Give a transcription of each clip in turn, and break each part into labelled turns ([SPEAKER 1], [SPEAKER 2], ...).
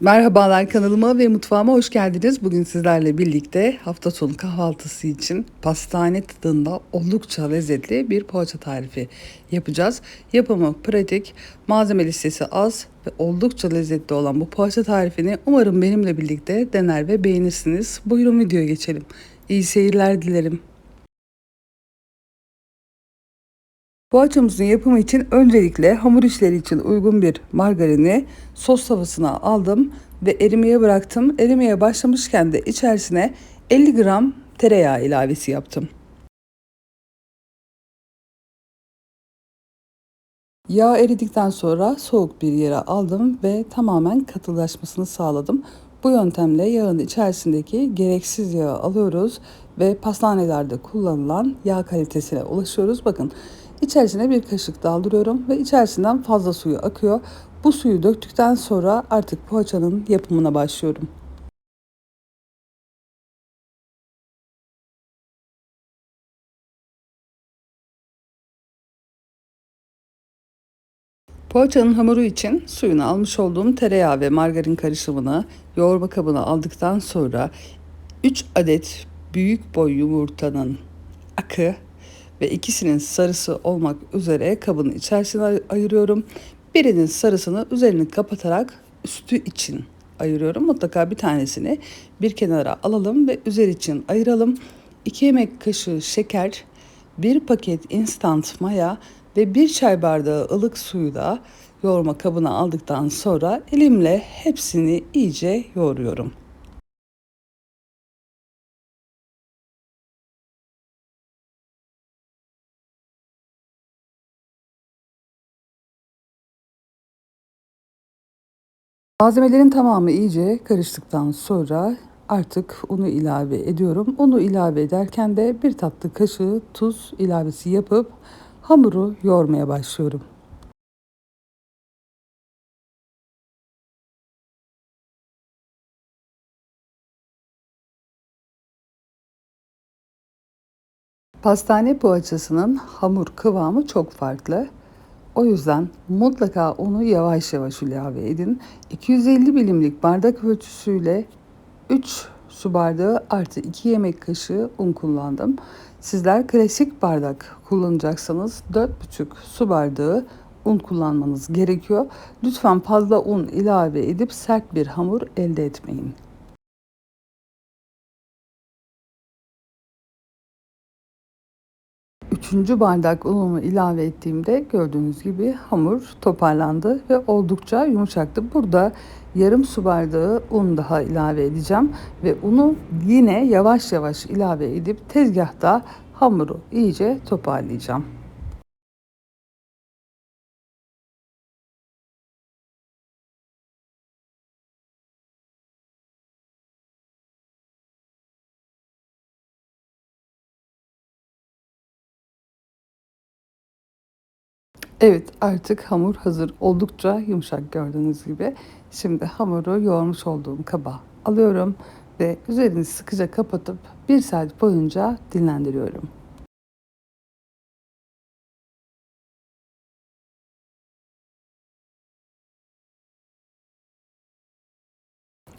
[SPEAKER 1] Merhabalar kanalıma ve mutfağıma hoş geldiniz. Bugün sizlerle birlikte hafta sonu kahvaltısı için pastane tadında oldukça lezzetli bir poğaça tarifi yapacağız. Yapımı pratik, malzeme listesi az ve oldukça lezzetli olan bu poğaça tarifini umarım benimle birlikte dener ve beğenirsiniz. Buyurun videoya geçelim. İyi seyirler dilerim. Poğaçamızın yapımı için öncelikle hamur işleri için uygun bir margarini sos tavasına aldım ve erimeye bıraktım. Erimeye başlamışken de içerisine 50 gram tereyağı ilavesi yaptım. Yağ eridikten sonra soğuk bir yere aldım ve tamamen katılaşmasını sağladım. Bu yöntemle yağın içerisindeki gereksiz yağı alıyoruz ve pastanelerde kullanılan yağ kalitesine ulaşıyoruz. Bakın içerisine bir kaşık daldırıyorum ve içerisinden fazla suyu akıyor. Bu suyu döktükten sonra artık poğaçanın yapımına başlıyorum. Poğaçanın hamuru için suyunu almış olduğum tereyağı ve margarin karışımını yoğurma kabına aldıktan sonra 3 adet büyük boy yumurtanın akı ve ikisinin sarısı olmak üzere kabın içerisine ayırıyorum. Birinin sarısını üzerini kapatarak üstü için ayırıyorum. Mutlaka bir tanesini bir kenara alalım ve üzeri için ayıralım. 2 yemek kaşığı şeker, bir paket instant maya ve bir çay bardağı ılık suyu da yoğurma kabına aldıktan sonra elimle hepsini iyice yoğuruyorum. Malzemelerin tamamı iyice karıştıktan sonra artık unu ilave ediyorum. Unu ilave ederken de bir tatlı kaşığı tuz ilavesi yapıp hamuru yoğurmaya başlıyorum. Pastane poğaçasının hamur kıvamı çok farklı. O yüzden mutlaka onu yavaş yavaş ilave edin. 250 milimlik bardak ölçüsüyle 3 su bardağı artı 2 yemek kaşığı un kullandım. Sizler klasik bardak kullanacaksanız 4,5 su bardağı un kullanmanız gerekiyor. Lütfen fazla un ilave edip sert bir hamur elde etmeyin. Üçüncü bardak unumu ilave ettiğimde gördüğünüz gibi hamur toparlandı ve oldukça yumuşaktı. Burada yarım su bardağı un daha ilave edeceğim ve unu yine yavaş yavaş ilave edip tezgahta hamuru iyice toparlayacağım. Evet artık hamur hazır. Oldukça yumuşak gördüğünüz gibi. Şimdi hamuru yoğurmuş olduğum kaba alıyorum ve üzerini sıkıca kapatıp bir saat boyunca dinlendiriyorum.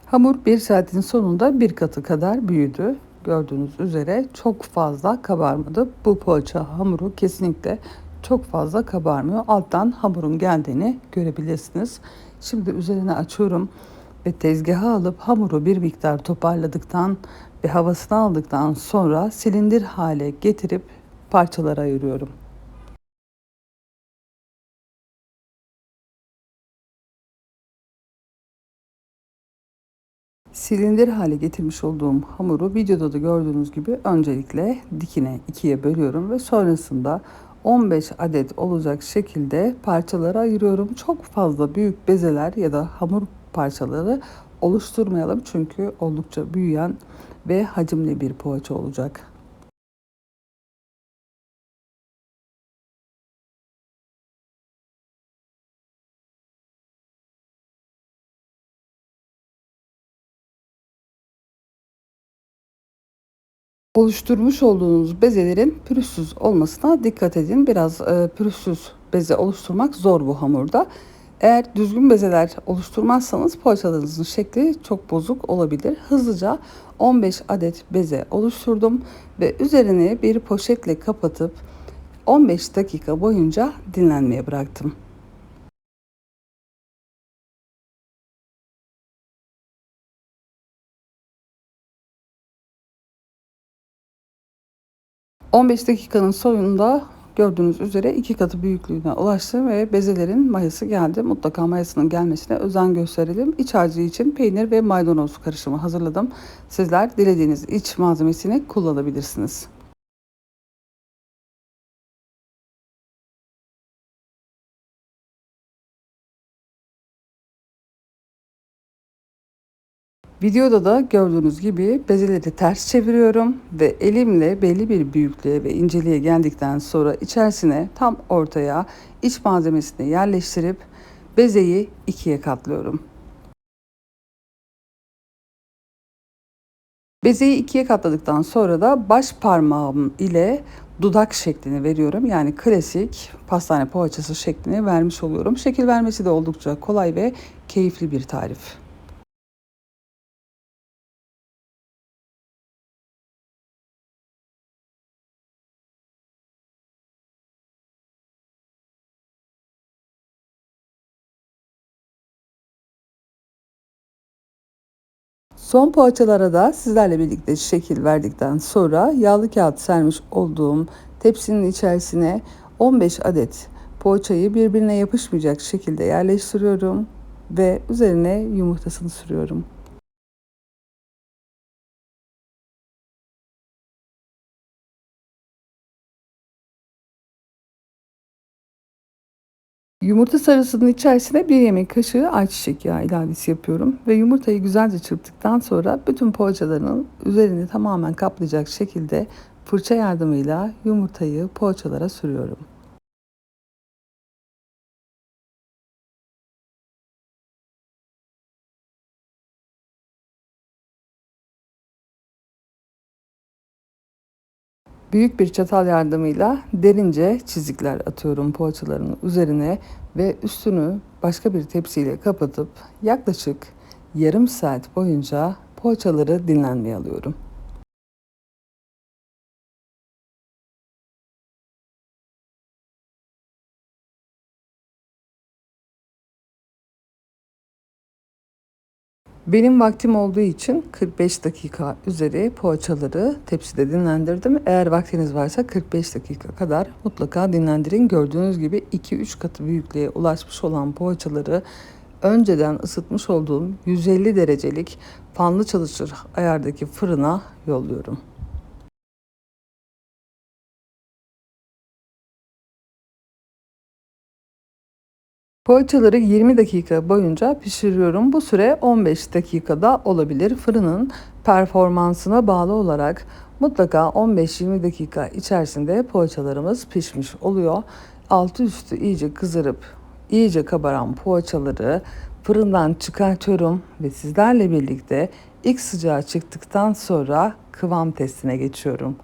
[SPEAKER 1] Hamur bir saatin sonunda bir katı kadar büyüdü. Gördüğünüz üzere çok fazla kabarmadı. Bu poğaça hamuru kesinlikle çok fazla kabarmıyor. Alttan hamurun geldiğini görebilirsiniz. Şimdi üzerine açıyorum ve tezgaha alıp hamuru bir miktar toparladıktan ve havasını aldıktan sonra silindir hale getirip parçalara ayırıyorum. Silindir hale getirmiş olduğum hamuru videoda da gördüğünüz gibi öncelikle dikine ikiye bölüyorum ve sonrasında 15 adet olacak şekilde parçalara ayırıyorum. Çok fazla büyük bezeler ya da hamur parçaları oluşturmayalım çünkü oldukça büyüyen ve hacimli bir poğaça olacak. Oluşturmuş olduğunuz bezelerin pürüzsüz olmasına dikkat edin. Biraz e, pürüzsüz beze oluşturmak zor bu hamurda. Eğer düzgün bezeler oluşturmazsanız poğaçalarınızın şekli çok bozuk olabilir. Hızlıca 15 adet beze oluşturdum ve üzerini bir poşetle kapatıp 15 dakika boyunca dinlenmeye bıraktım. ...15 dakikanın sonunda gördüğünüz üzere iki katı büyüklüğüne ulaştı ve bezelerin mayası geldi. Mutlaka mayasının gelmesine özen gösterelim. İç harcı için peynir ve maydanoz karışımı hazırladım. Sizler dilediğiniz iç malzemesini kullanabilirsiniz. 'Videoda da gördüğünüz gibi bezeleri ters çeviriyorum ve elimle belli bir büyüklüğe ve inceliğe geldikten sonra içerisine tam ortaya iç malzemesini yerleştirip bezeyi ikiye katlıyorum. Bezeyi ikiye katladıktan sonra da baş parmağım ile dudak şeklini veriyorum. Yani klasik pastane poğaçası şeklini vermiş oluyorum. Şekil vermesi de oldukça kolay ve keyifli bir tarif. Son poğaçalara da sizlerle birlikte şekil verdikten sonra yağlı kağıt sermiş olduğum tepsinin içerisine 15 adet poğaçayı birbirine yapışmayacak şekilde yerleştiriyorum ve üzerine yumurtasını sürüyorum. Yumurta sarısının içerisine bir yemek kaşığı ayçiçek yağı ilavesi yapıyorum ve yumurtayı güzelce çırptıktan sonra bütün poğaçaların üzerini tamamen kaplayacak şekilde fırça yardımıyla yumurtayı poğaçalara sürüyorum. Büyük bir çatal yardımıyla derince çizikler atıyorum poğaçaların üzerine ve üstünü başka bir tepsiyle kapatıp yaklaşık yarım saat boyunca poğaçaları dinlenmeye alıyorum. 'Benim vaktim olduğu için 45 dakika üzeri poğaçaları tepside dinlendirdim. Eğer vaktiniz varsa 45 dakika kadar mutlaka dinlendirin. Gördüğünüz gibi 2-3 katı büyüklüğe ulaşmış olan poğaçaları önceden ısıtmış olduğum 150 derecelik fanlı çalışır ayardaki fırına yolluyorum. Poğaçaları 20 dakika boyunca pişiriyorum. Bu süre 15 dakikada olabilir. Fırının performansına bağlı olarak mutlaka 15-20 dakika içerisinde poğaçalarımız pişmiş oluyor. Altı üstü iyice kızarıp iyice kabaran poğaçaları fırından çıkartıyorum ve sizlerle birlikte ilk sıcağı çıktıktan sonra kıvam testine geçiyorum.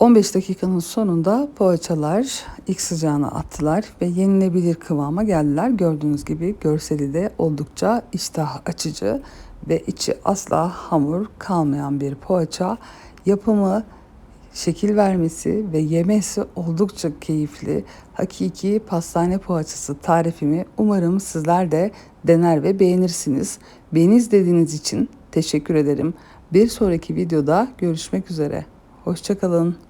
[SPEAKER 1] ...15 dakikanın sonunda poğaçalar ilk sıcağını attılar ve yenilebilir kıvama geldiler. Gördüğünüz gibi görseli de oldukça iştah açıcı ve içi asla hamur kalmayan bir poğaça. Yapımı, şekil vermesi ve yemesi oldukça keyifli. Hakiki pastane poğaçası tarifimi umarım sizler de dener ve beğenirsiniz. Beni izlediğiniz için teşekkür ederim. Bir sonraki videoda görüşmek üzere. Hoşçakalın.